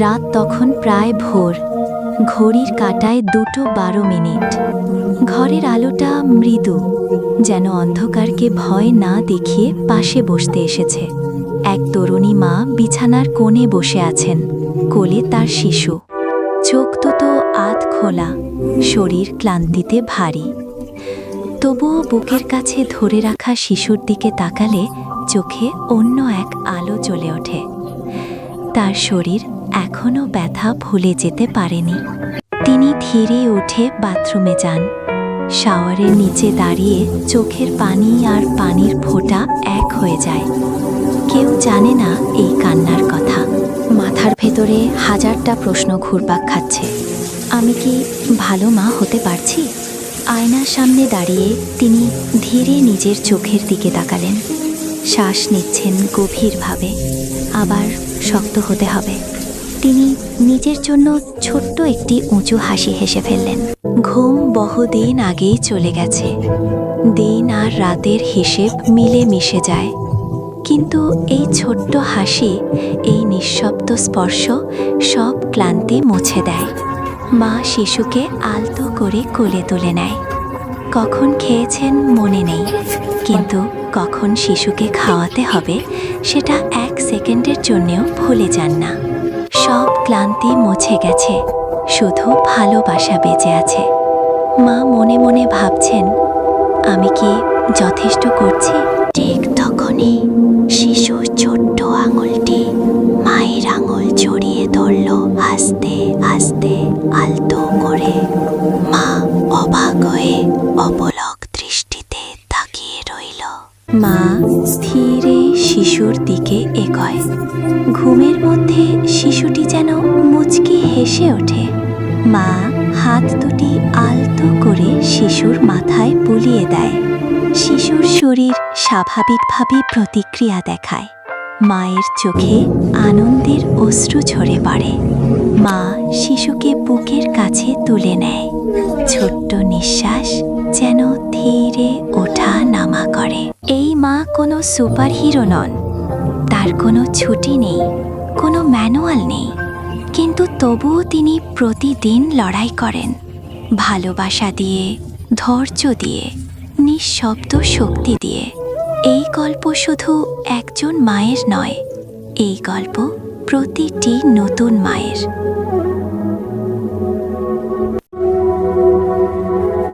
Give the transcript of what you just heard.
রাত তখন প্রায় ভোর। ঘড়ির কাটায় দুটো বারো মিনিট। ঘরের আলোটা মৃদু, যেন অন্ধকারকে ভয় না দেখিয়ে পাশে বসতে এসেছে। এক তরুণী মা বিছানার কোণে বসে আছেন, কোলে তার শিশু। চোখ দুটো আধ খোলা, শরীর ক্লান্তিতে ভারী। তবুও বুকের কাছে ধরে রাখা শিশুর দিকে তাকালে চোখে অন্য এক আলো জ্বলে ওঠে। তার শরীর এখনও ব্যথা ভুলে যেতে পারেনি। তিনি ধীরে উঠে বাথরুমে যান। শাওয়ারের নিচে দাঁড়িয়ে চোখের পানি আর পানির ফোঁটা এক হয়ে যায়। কেউ জানে না এই কান্নার কথা। মাথার ভেতরে হাজারটা প্রশ্ন ঘুরপাক খাচ্ছে। আমি কি ভালো মা হতে পারছি? আয়নার সামনে দাঁড়িয়ে তিনি ধীরে নিজের চোখের দিকে তাকালেন। শ্বাস নিচ্ছেন গভীরভাবে। আবার শক্ত হতে হবে। তিনি নিজের জন্য ছোট্ট একটি উঁচু হাসি হেসে ফেললেন। ঘুম বহুদিন আগেই চলে গেছে। দিন আর রাতের হিসেব মিলে মিশে যায়। কিন্তু এই ছোট্ট হাসি, এই নিঃশব্দ স্পর্শ সব ক্লান্তি মুছে দেয়। মা শিশুকে আলতো করে কোলে তুলে নেয়। কখন খেয়েছেন মনে নেই, কিন্তু কখন শিশুকে খাওয়াতে হবে, সেটা এক সেকেন্ডের জন্যেও ভুলে যান না। ক্লান্তি মুছে গেছে, শুধু ভালোবাসা বেঁচে আছে। মা মনে মনে ভাবছেন, আমি কি যথেষ্ট করছি? মা স্থিরে শিশুর দিকে এগোয়। ঘুমের মধ্যে শিশুটি যেন মুচকি হেসে ওঠে। মা হাত দুটি আলতো করে শিশুর মাথায় বুলিয়ে দেয়। শিশুর শরীর স্বাভাবিকভাবে প্রতিক্রিয়া দেখায়। মায়ের চোখে আনন্দের অশ্রু ঝরে পড়ে। মা শিশুকে বুকের কাছে তুলে নেয়। ছোট্ট নিঃশ্বাস যেন ধীরে ওঠা। নামা করে। এই মা কোনো সুপার হিরো নন। তার কোনো ছুটি নেই, কোনো ম্যানুয়াল নেই। কিন্তু তবুও তিনি প্রতিদিন লড়াই করেন। ভালোবাসা দিয়ে, ধৈর্য দিয়ে, নিঃশব্দ শক্তি দিয়ে। এই গল্প শুধু একজন মায়ের নয়, এই গল্প প্রতিটি নতুন মায়ের।